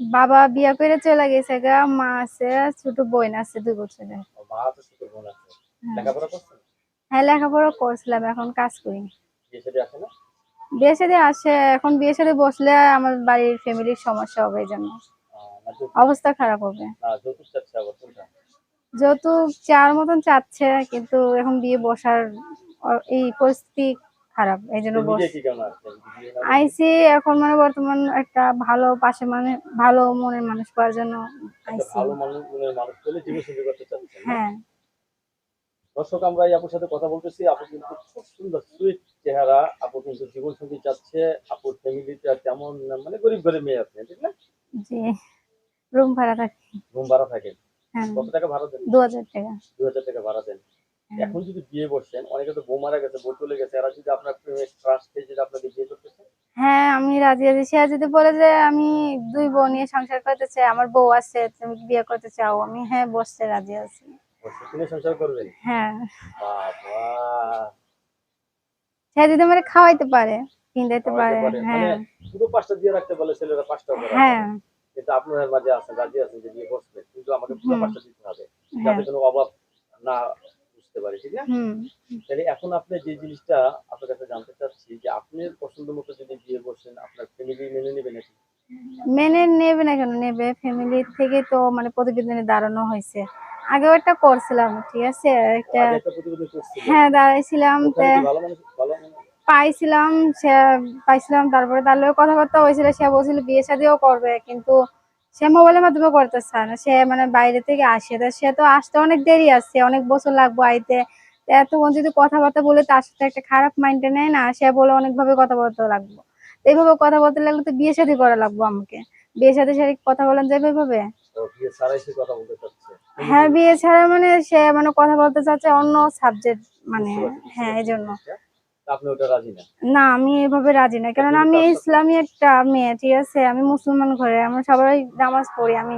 বাবা বিয়া করে চলে গেছে গা মা আছে ছোট বোন আছে দুই বছরের। ও মা তো ছোট বোন আছে। হ্যাঁ। লেখাপড়া হ্যাঁ লেখাপড়া করছিলাম এখন কাজ করি। বিয়ে সাথে আসে এখন বিয়ে সাথে বসলে আমার বাড়ির ফ্যামিলির সমস্যা হবে এই জন্য অবস্থা খারাপ হবে। যৌতুক কোনটা? চার মতন চাচ্ছে কিন্তু এখন বিয়ে বসার এই পরিস্থিতি খারাপ এই জন্য কেমন আইসি এখন মানে বর্তমান একটা ভালো পাশে মানে ভালো মনের মানুষ পাওয়ার জন্য আইসি ভালো মানুষ মনের মানুষ পেলে জীবন শুরু করতে চাচ্ছেন হ্যাঁ। দর্শক আমরা এই আপুর সাথে কথা বলতেছি। আপু কিন্তু খুব সুন্দর সুইট চেহারা। আপু কিন্তু জীবন সঙ্গী চাচ্ছে। আপুর ফ্যামিলিটা তেমন না, মানে গরিব ঘরে মেয়ে আছে ঠিক না? জি। রুম ভাড়া থাকে। রুম ভাড়া থাকে। হ্যাঁ। কত টাকা ভাড়া দেন? দু হাজার টাকা। দু হাজার টাকা ভাড়া দেন। এখন যদি বিয়ে বসছেন অনেকে তো বউ মারা গেছে বউ চলে গেছে এরা যদি আপনার ট্রাস্ট পেয়ে যদি আপনাকে বিয়ে করতেছে? হ্যাঁ আমি রাজি আছি। সে যদি বলে যে আমি দুই বউ নিয়ে সংসার করতে চাই আমার বউ আছে তুমি বিয়ে করতে চাও? আমি হ্যাঁ বসতে রাজি আছি। কিনে সংসার করবেন? হ্যাঁ। বাবা। সে যদি আমার খাওয়াইতে পারে কিনতে পারে হ্যাঁ। মানে পুরো পাঁচটা দিয়ে রাখতে বলে ছেলেরা পাঁচটা করে হ্যাঁ। কিন্তু আপনার মাঝে আছেন রাজি আছেন যে বিয়ে বসবে কিন্তু আমাকে পুরো পাঁচটা দিতে হবে। হ্যাঁ। যাতে কোনো অভাব না পারি ঠিক না তাহলে এখন আপনি যে জিনিসটা আপনার কাছে জানতে চাচ্ছি যে আপনার পছন্দ মতো যদি বিয়ে বসেন আপনার ফ্যামিলি মেনে নেবে নাকি? মেনে নেবে না কেন? নেবে। ফ্যামিলি থেকে তো মানে প্রতিবেদনে দাঁড়ানো হয়েছে। আগেও একটা করছিলাম ঠিক আছে? একটা আগে হ্যাঁ দাঁড়াইছিলাম? পাইছিলাম সে পাইছিলাম তারপরে তার লগে কথাবার্তা হয়েছিল সে বলছিল বিয়ে শাদিও করবে কিন্তু সে মোবাইলের মাধ্যমে করতে চায় না। সে মানে বাইরে থেকে আসে। সে তো আসতে অনেক দেরি আছে অনেক বছর লাগবে আইতে। এতক্ষণ যদি কথাবার্তা বলে তার সাথে একটা খারাপ মাইন্ডে নেয় না সে বলে অনেকভাবে কথাবার্তা লাগবে। এইভাবে কথা বলতে লাগলে তো বিয়ে শাদী করা লাগবো আমাকে। বিয়ে সাথে সাথে কথা বলেন যাবে এভাবে? হ্যাঁ বিয়ে ছাড়া মানে সে মানে কথা বলতে চাচ্ছে অন্য সাবজেক্ট মানে হ্যাঁ এই জন্য। তা আপনি ওটা রাজি না? না আমি এভাবে রাজি না। কারণ আমি ইসলামী একটা মেয়ে ঠিক আছে? আমি মুসলমান ঘরে আমরা সবাই নামাজ পড়ি আমি